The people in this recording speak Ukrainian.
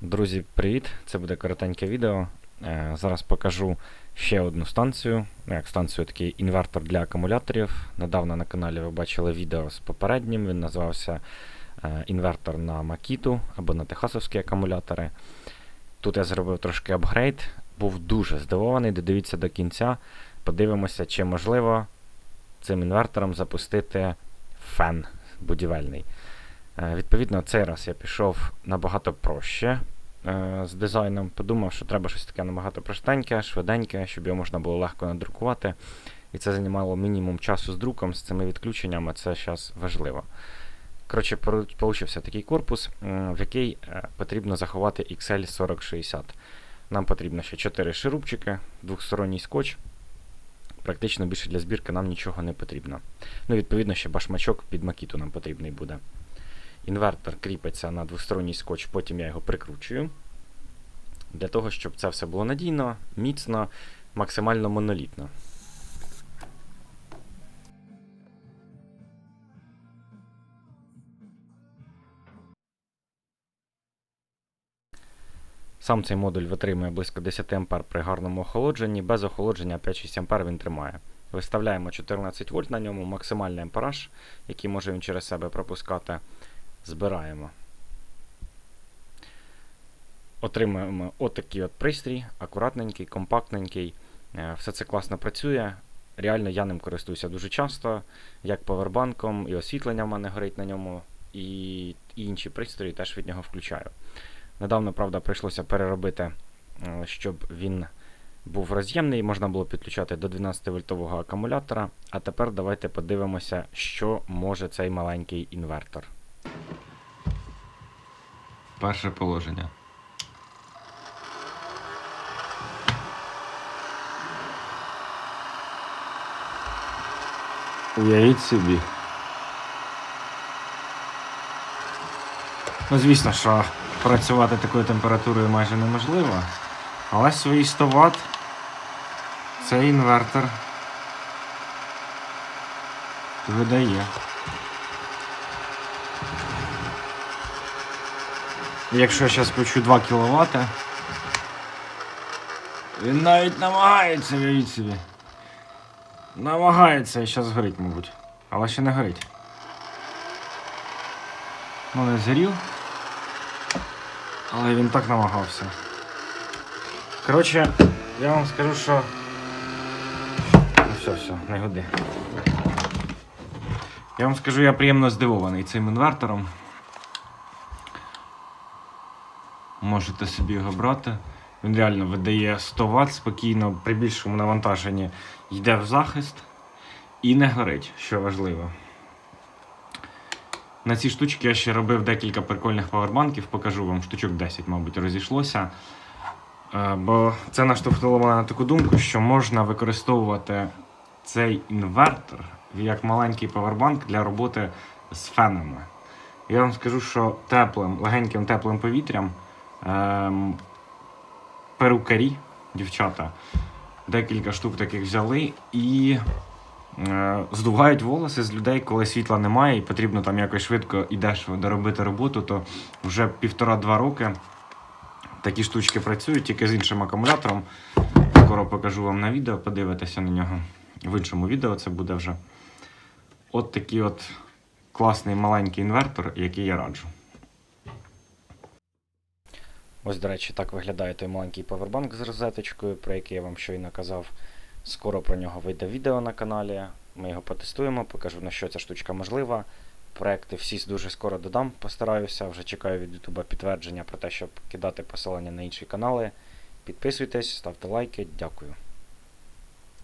Друзі, привіт! Це буде коротеньке відео. Е, Зараз покажу ще одну станцію. Ну, як станцію, такий інвертор для акумуляторів. Недавно на каналі ви бачили відео з попереднім. Він називався е, інвертор на Макіту або на техасовські акумулятори. Тут я зробив трошки апгрейд. Був дуже здивований. Додивіться до кінця. Подивимося, чи можливо цим інвертором запустити фен будівельний. Е, Відповідно, цей раз я пішов набагато проще е, з дизайном. Подумав, що треба щось таке набагато простеньке, швиденьке, щоб його можна було легко надрукувати. І це займало мінімум часу з друком, з цими відключеннями, це зараз важливо. Коротше, получився такий корпус, в який е, потрібно заховати XL4060. Нам потрібно ще 4 шурупчики, двохсторонній скотч. Практично більше для збірки нам нічого не потрібно. Ну, відповідно, ще башмачок під макіту нам потрібний буде. Інвертор кріпиться на двосторонній скотч, потім я його прикручую. Для того, щоб це все було надійно, міцно, максимально монолітно. Сам цей модуль витримує близько 10 А при гарному охолодженні, без охолодження 5-6 А він тримає. Виставляємо 14 вольт на ньому, максимальний ампераж, який може він через себе пропускати. Збираємо. Отримуємо отакий от пристрій, акуратненький, компактненький. Е, Все це класно працює. Реально я ним користуюся дуже часто, як повербанком, і освітлення в мене горить на ньому, і і інші пристрої теж від нього включаю. Недавно, правда, прийшлося переробити, е, щоб він був роз'ємний, можна було підключати до 12-вольтового акумулятора. А тепер давайте подивимося, що може цей маленький інвертор. Перше положення. Уявіть собі. Ну, звісно, що працювати такою температурою майже неможливо. Але свої 100 Вт цей інвертор видає. Якщо я зараз включу 2 кВт, він навіть намагається, уявіть собі. Намагається зараз горить, мабуть. Але ще не горить. Ну, не згорів. Але він так намагався. Коротше, я вам скажу, що. Ну все, все, не годи. Я вам скажу, я приємно здивований цим інвертором. Можете собі його брати. Він реально видає 100 Вт спокійно, при більшому навантаженні йде в захист і не горить, що важливо. На ці штучки я ще робив декілька прикольних павербанків, покажу вам штучок 10, мабуть, розійшлося. Е, Бо це наштовхнуло мене на таку думку, що можна використовувати цей інвертор як маленький павербанк для роботи з фенами. Я вам скажу, що теплим, легеньким теплим повітрям перукарі, дівчата, декілька штук таких взяли і е, здувають волоси з людей, коли світла немає, і потрібно там якось швидко і дешево доробити роботу, то вже півтора-два роки такі штучки працюють, тільки з іншим акумулятором. Скоро покажу вам на відео, подивитися на нього. В іншому відео це буде вже. От такий от класний маленький інвертор, який я раджу. Ось, до речі, так виглядає той маленький павербанк з розеточкою, про який я вам щойно казав. Скоро про нього вийде відео на каналі. Ми його потестуємо, покажу на що ця штучка можлива. Проекти всі дуже скоро додам, постараюся. Вже чекаю від Ютуба підтвердження про те, щоб кидати посилання на інші канали. Підписуйтесь, ставте лайки. Дякую.